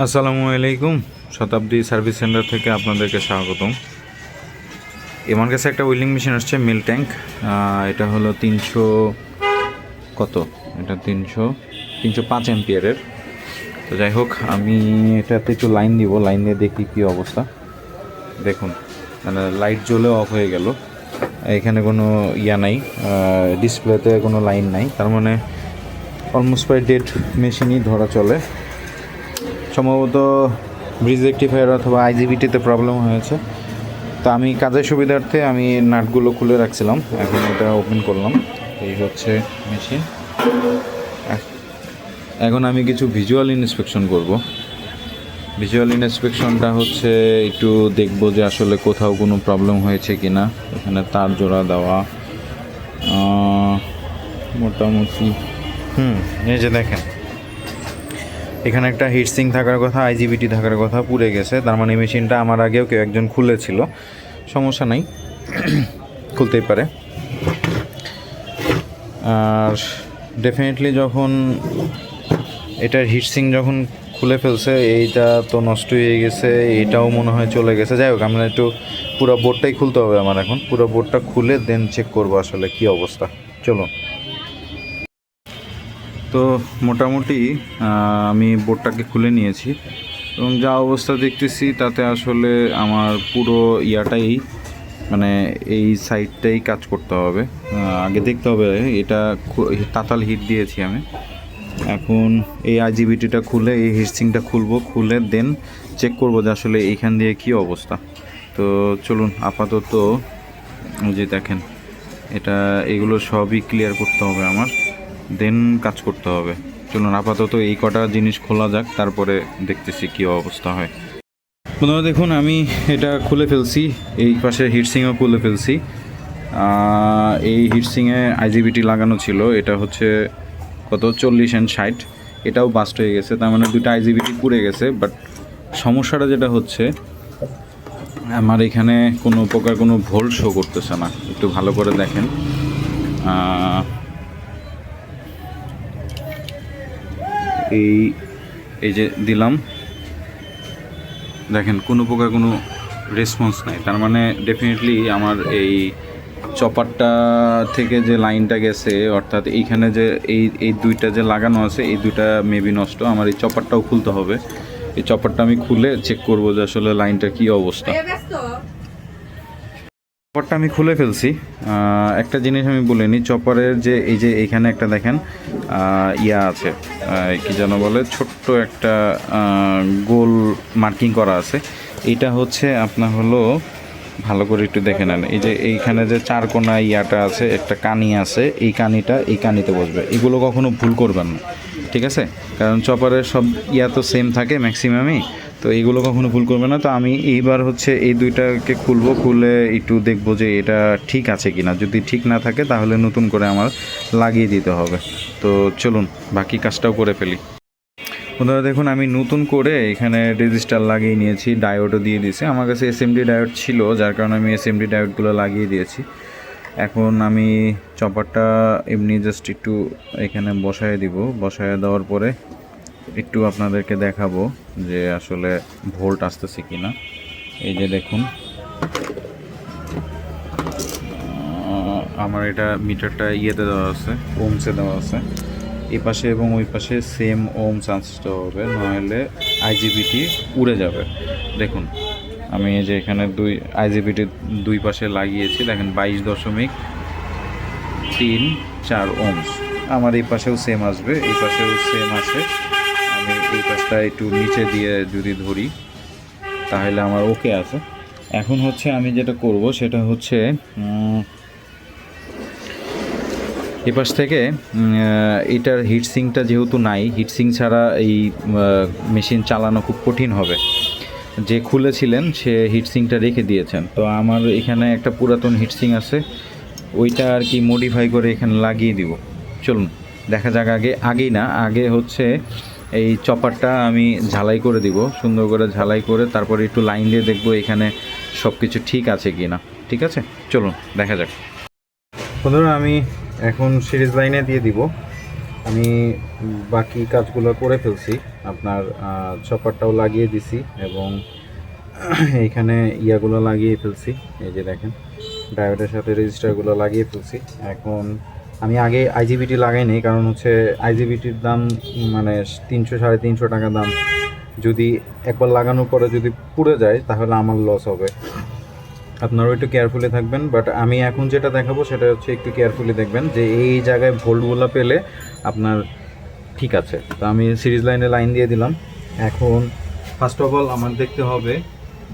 আসসালামু আলাইকুম, শতাব্দী service centre থেকে আপনাদেরকে স্বাগতম। আমার কাছে একটা উইলিং মেশিন আসছে, মিল ট্যাঙ্ক। এটা হলো তিনশো কত? এটা তিনশো তিনশো পাঁচ এম্পিয়ারের তো যাই হোক, আমি এটাতে একটু লাইন দিব, লাইন দিয়ে দেখি কী অবস্থা। দেখুন মানে লাইট জ্বলে অফ হয়ে গেল। এখানে কোনো ইয়া নাই ডিসপ্লেতে কোনো লাইন নাই। তার মানে অলমোস্ট প্রায় ডেড মেশিনই ধরা চলে। সম্ভবত ব্রিজ রেক্টিফায়ার অথবা আইজিবিটিতে প্রবলেম হয়েছে। তো আমি কাজের সুবিধার্থে আমি নাটগুলো খুলে রাখছিলাম। এখন এটা ওপেন করলাম। এই হচ্ছে মেশিন এখন আমি কিছু ভিজুয়াল ইন্সপেকশন করব। ভিজুয়াল ইন্সপেকশনটা হচ্ছে একটু দেখব যে আসলে কোথাও কোনো প্রবলেম হয়েছে কি না এখানে তার জোড়া দেওয়া। মোটামুটি। হুম, এই যে দেখেন। এখানে একটা হিটসিং থাকার কথা আইজিবিটি থাকার কথা পুড়ে গেছে। তার মানে মেশিনটা আমার আগেও কেউ একজন খুলেছিল। সমস্যা নাই, খুলতেই পারে। আর ডেফিনেটলি যখন এটার হিটসিং যখন খুলে ফেলছে, এইটা তো নষ্ট হয়ে গেছে, এটাও মনে হয় চলে গেছে। যাই হোক, আমরা একটু পুরো বোর্ডটাই খুলতে হবে আমার এখন। পুরো বোর্ডটা খুলে দেন চেক করব আসলে কি অবস্থা। চলুন। তো মোটামুটি আমি বোর্ডটাকে খুলে নিয়েছি। এবং যা অবস্থা দেখতেছি, তাতে আসলে আমার পুরো ইয়াটাই মানে এই সাইডটাই কাজ করতে হবে। আগে দেখতে হবে, এটা তাতাল হিট দিয়েছি আমি। এখন এই আইজিবিটিটা খুলে, এই হিটসিংটা খুলবো, খুলে দেন চেক করব যে আসলে এইখান দিয়ে কি অবস্থা। তো চলুন, আপাতত যে দেখেন, এটা, এগুলো সবই ক্লিয়ার করতে হবে আমার। দেন কাজ করতে হবে। চলুন আপাতত এই কটা জিনিস খোলা যাক, তারপরে দেখতেছি কী অবস্থা হয়। বন্ধুরা দেখুন, আমি এটা খুলে ফেলছি, এই পাশে হিটসিংও খুলে ফেলছি। এই হিটসিংয়ে আইজিবিটি লাগানো ছিল, এটা হচ্ছে কত? চল্লিশ অ্যান্ড ষাট। এটাও বাস্ট হয়ে গেছে, তার মানে দুটো আইজিবিটি পুড়ে গেছে বাট সমস্যাটা যেটা হচ্ছে, আমার এখানে কোনো প্রকার কোনো ভোল্ট শো করতেছে না। একটু ভালো করে দেখেন। এই এই যে দিলাম। দেখেন, কোনো প্রকার কোনো রেসপন্স নাই। তার মানে ডেফিনেটলি আমার এই চপারটা থেকে যে লাইনটা গেছে, অর্থাৎ এইখানে যে এই এই দুইটা যে লাগানো আছে, এই দুইটা মেবি নষ্ট। আমার এই চপারটাও খুলতে হবে। এই চপারটা আমি খুলে চেক করব যে আসলে লাইনটা কি অবস্থা। চপারটা আমি খুলে ফেলছি। একটা জিনিস আমি বলে নিই চপারের যে এই যে এইখানে একটা দেখেন ইয়া আছে কি যেন বলে, ছোট্ট একটা গোল মার্কিং করা আছে। এটা হচ্ছে আপনার হলো ভালো করে একটু দেখে নেন। এই যে এইখানে যে চার কোনা ইয়াটা আছে, একটা কানি আছে, এই কানিটা এই কানিতে বসবে। এগুলো কখনো ভুল করবেন না, ঠিক আছে? কারণ চপারের সব ইয়া তো সেম থাকে ম্যাক্সিমামই তো এইগুলো কখনো ভুল করবে না। তো আমি এইবার হচ্ছে এই দুইটাকে খুলবো, খুলে একটু দেখব যে এটা ঠিক আছে কিনা। যদি ঠিক না থাকে, তাহলে নতুন করে আমার লাগিয়ে দিতে হবে। তো চলুন, বাকি কাজটাও করে ফেলি। বন্ধুরা, দেখুন, আমি নতুন করে এখানে রেজিস্টার লাগিয়ে নিয়েছি ডায়োডও দিয়ে দিয়েছি। আমার কাছে এসএমডি ডায়োড ছিল, যার কারণে আমি এসএমডি ডায়োডগুলো লাগিয়ে দিয়েছি। এখন আমি চপারটা এমনি জাস্ট একটু এখানে বসায় দিব। বসায় দেওয়ার পরে একটু আপনাদেরকে দেখাবো যে আসলে ভোল্ট আসতেছে কি না এই যে দেখুন আমার এটা মিটারটা ইয়েতে দেওয়া আছে ওমসে দেওয়া আছে। এই পাশে এবং ওই পাশে সেম ওমস আনতে হবে নইলে আইজিবিটি উড়ে যাবে। দেখুন, আমি যে এখানে দুই আইজিবিটি দুই পাশে লাগিয়েছি, দেখেন বাইশ দশমিক তিন চার ওমস আমার এই পাশেও সেম আসবে, এই পাশেও সেম আছে। আমি এই পাশটা একটু নিচে দিয়ে যদি ধরি, তাহলে আমার ওকে আছে। এখন হচ্ছে আমি যেটা করব, সেটা হচ্ছে উম, এই পাশ থেকে এটার হিটসিংটা যেহেতু নাই হিটসিং ছাড়া এই মেশিন চালানো খুব কঠিন হবে। যে খুলেছিলেন সে হিটসিংটা রেখে দিয়েছেন। তো আমার এখানে একটা পুরাতন হিটসিং আছে ওইটা আর কি মডিফাই করে এখানে লাগিয়ে দিব। চলুন দেখা যাক আগে আগেই না আগে হচ্ছে এই চপারটা আমি ঝালাই করে দিব সুন্দর করে ঝালাই করে তারপরে একটু লাইন দিয়ে দেখব এখানে সব কিছু ঠিক আছে কি না ঠিক আছে? চলুন দেখা যাক। বন্ধুরা আমি এখন সিরিজ লাইনে দিয়ে দিব। আমি বাকি কাজগুলো করে ফেলছি। আপনার চপারটাও লাগিয়ে দিছি এবং এইখানে ইয়াগুলো লাগিয়ে ফেলছি। এই যে দেখেন, ডায়োডের সাথে রেজিস্টারগুলো লাগিয়ে ফেলছি। এখন আমি আগে আইজিবিটি লাগাইনি কারণ হচ্ছে আইজিবিটির দাম মানে তিনশো, সাড়ে তিনশো টাকা দাম। যদি একবার লাগানোর পরে যদি পুড়ে যায়, তাহলে আমার লস হবে। আপনারাও একটু কেয়ারফুলি থাকবেন বাট আমি এখন যেটা দেখাবো সেটা হচ্ছে একটু কেয়ারফুলি দেখবেন যে এই জায়গায় ভোল্টগুলো পেলে আপনার ঠিক আছে। তো আমি সিরিজ লাইনে লাইন দিয়ে দিলাম। এখন ফার্স্ট অফ অল আমার দেখতে হবে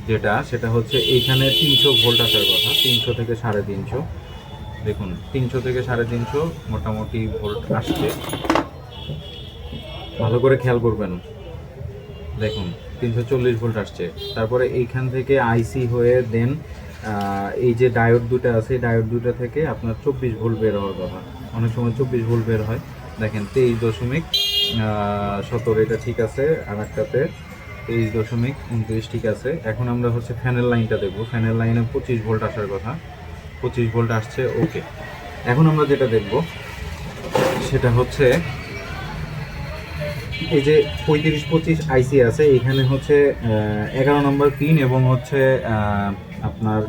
যেটা, সেটা হচ্ছে এইখানে তিনশো ভোল্ট আসার কথা, তিনশো থেকে সাড়ে তিনশো। দেখুন, তিনশো থেকে সাড়ে তিনশো মোটামুটি ভোল্ট আসছে। ভালো করে খেয়াল করবেন। দেখুন, তিনশো চল্লিশ ভোল্ট আসছে। তারপরে এইখান থেকে আইসি হয়ে দেন এই যে ডায়োড দুটো আছে, এই ডায়োড দুটো থেকে আপনার চব্বিশ ভোল্ট বের হওয়ার কথা। অনেক সময় চব্বিশ ভোল্ট বের হয়। দেখেন, তেইশ দশমিক সতেরো, এটা ঠিক আছে আর একটাতে তেইশ দশমিক উনত্রিশ ঠিক আছে। এখন আমরা হচ্ছে ফ্যানের লাইনটা দেখব। ফ্যানের লাইনে পঁচিশ ভোল্ট আসার কথা। পঁচিশ ভোল্ট আসছে ওকে এখন আমরা যেটা দেখব, সেটা হচ্ছে এই যে পঁয়ত্রিশ পঁচিশ আইসি আছে, এখানে হচ্ছে এগারো নম্বর পিন এবং হচ্ছে আপনার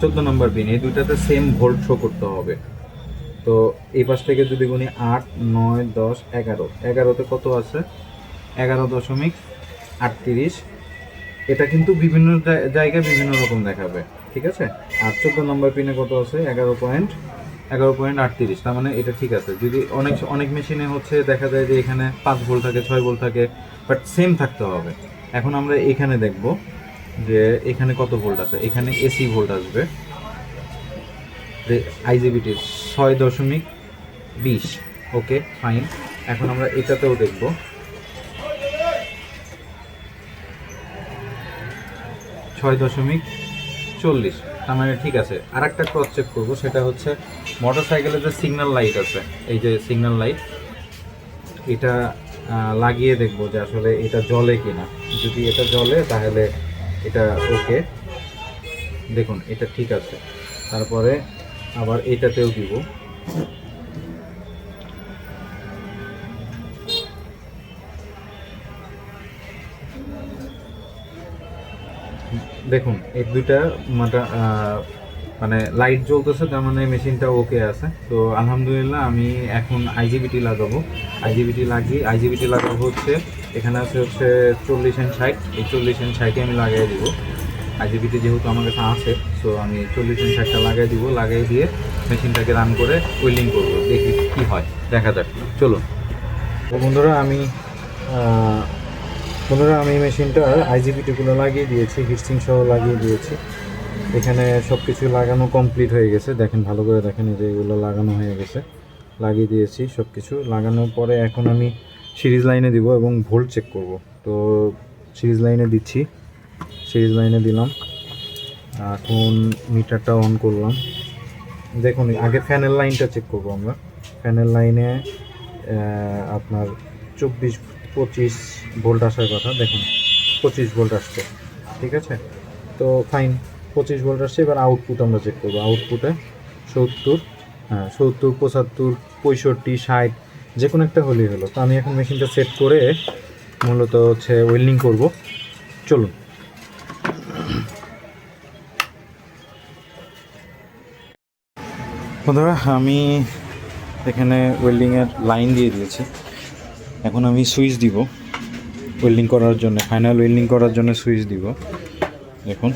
চোদ্দ নম্বর পিন এই দুইটাতে সেম ভোল্ট শো করতে হবে। তো এই পাশ থেকে যদি গুনি আট, নয়, দশ, এগারো, এগারোতে কত আছে? এগারো দশমিক আটত্রিশ। এটা কিন্তু বিভিন্ন জায়- জায়গায় বিভিন্ন রকম দেখাবে, ঠিক আছে? আর চোদ্দ নম্বর পিনে কত আছে? এগারো পয়েন্ট এগারো পয়েন্ট আটত্রিশ। তার মানে এটা ঠিক আছে। যদি অনেক অনেক মেশিনে হচ্ছে দেখা যায় যে এখানে পাঁচ ভোল্ট থাকে, ছয় ভোল্ট থাকে বাট সেম থাকতে হবে। এখন আমরা এখানে দেখব। যে এখানে কত ভোল্ট আছে? এখানে এসি ভোল্ট আসবে। আইজিবিটি ছয় দশমিক বিশ। Okay, fine. এখন আমরা এটাতেও দেখব। ছয় দশমিক চল্লিশ। তার মানে ঠিক আছে। আর একটা ক্রস চেক করব, সেটা হচ্ছে মোটর সাইকেলের যে সিগন্যাল লাইট আছে, এই যে সিগন্যাল লাইট এটা লাগিয়ে দেখব যে আসলে এটা জ্বলে কিনা। যদি এটা জ্বলে, তাহলে এটা ওকে। দেখুন এটা ঠিক আছে। তারপরে আবার এটাতেও দিব। দেখুন এই দুইটা মাটা মানে লাইট জ্বলতেছে, তার মানে মেশিনটা ওকে আছে। তো আলহামদুলিল্লাহ আমি এখন আইজিবিটি লাগাবো। আইজিবিটি লাগিয়ে আইজিবিটি লাগাবো হচ্ছে, এখানে আছে হচ্ছে চল্লিশ এন ষাট। এই চল্লিশ এন ষাটে আমি লাগাই দিব। আইজিবিটি যেহেতু আমার কাছে আছে সো আমি চল্লিশ অ্যান্ড ষাটটা লাগাই দিব, লাগাই দিয়ে মেশিনটাকে রান করে ওয়েল্ডিং করব। দেখি কি হয়, দেখা যাক। চলুন। তো বন্ধুরা, আমি বন্ধুরা, আমি মেশিনটার আইজিবিটিগুলো লাগিয়ে দিয়েছি হিটসিং সহ লাগিয়ে দিয়েছি। এখানে সব কিছু লাগানো কমপ্লিট হয়ে গেছে। দেখেন, ভালো করে দেখেন যে এগুলো লাগানো হয়ে গেছে। লাগিয়ে দিয়েছি সব কিছু লাগানোর পরে এখন আমি সিরিজ লাইনে দিব এবং ভোল্ট চেক করব। তো সিরিজ লাইনে দিচ্ছি। সিরিজ লাইনে দিলাম। এখন মিটারটা অন করলাম। দেখুন, আগে ফ্যানের লাইনটা চেক করব আমরা। ফ্যানের লাইনে আপনার চব্বিশ, পঁচিশ ভোল্ট আসার কথা। দেখুন, পঁচিশ ভোল্ট আসছে। ঠিক আছে? তো ফাইন পঁচিশ ভোল্ট আসছে, এবার আউটপুট আমরা চেক করব। আউটপুটে সত্তর হ্যাঁ সত্তর, পঁচাত্তর, পঁয়ষট্টি, ষাট যে কোনো একটা হলেই হলো। তো আমি এখন মেশিনটা সেট করে মূলত হচ্ছে ওয়েল্ডিং করব। চলুন। বন্ধুরা, আমি এখানে ওয়েল্ডিংয়ের লাইন দিয়ে দিয়েছি। এখন আমি সুইচ দিব। ওয়েল্ডিং করার জন্য ফাইনাল ওয়েল্ডিং করার জন্য সুইচ দিব। দেখুন।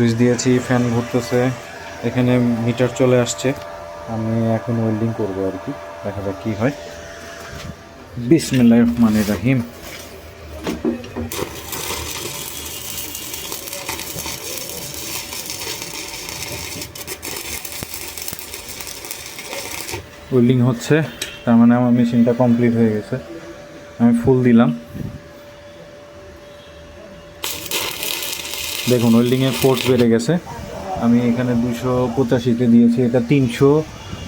সুইচ দিয়েছি, ফ্যান ঘুরতেছে, এখানে মিটার চলে আসছে। আমি এখন ওয়েল্ডিং করব আর কি, দেখা যাক কী হয়। বিসমিল্লাহ রহমানির রাহিম। ওয়েল্ডিং হচ্ছে, তার মানে আমার মেশিনটা কমপ্লিট হয়ে গেছে। আমি ফুল দিলাম। দেখুন ওয়েল্ডিংয়ের ফোর্স বেড়ে গেছে। আমি এখানে দুশো পঁচাশিতে দিয়েছি, এটা তিনশো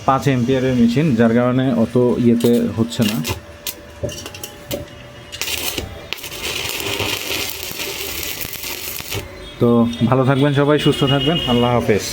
পাঁচ এম্পিয়ারের মেশিন যার কারণে অত ইয়েতে হচ্ছে না। তো ভালো থাকবেন সবাই, সুস্থ থাকবেন, আল্লাহ হাফেজ।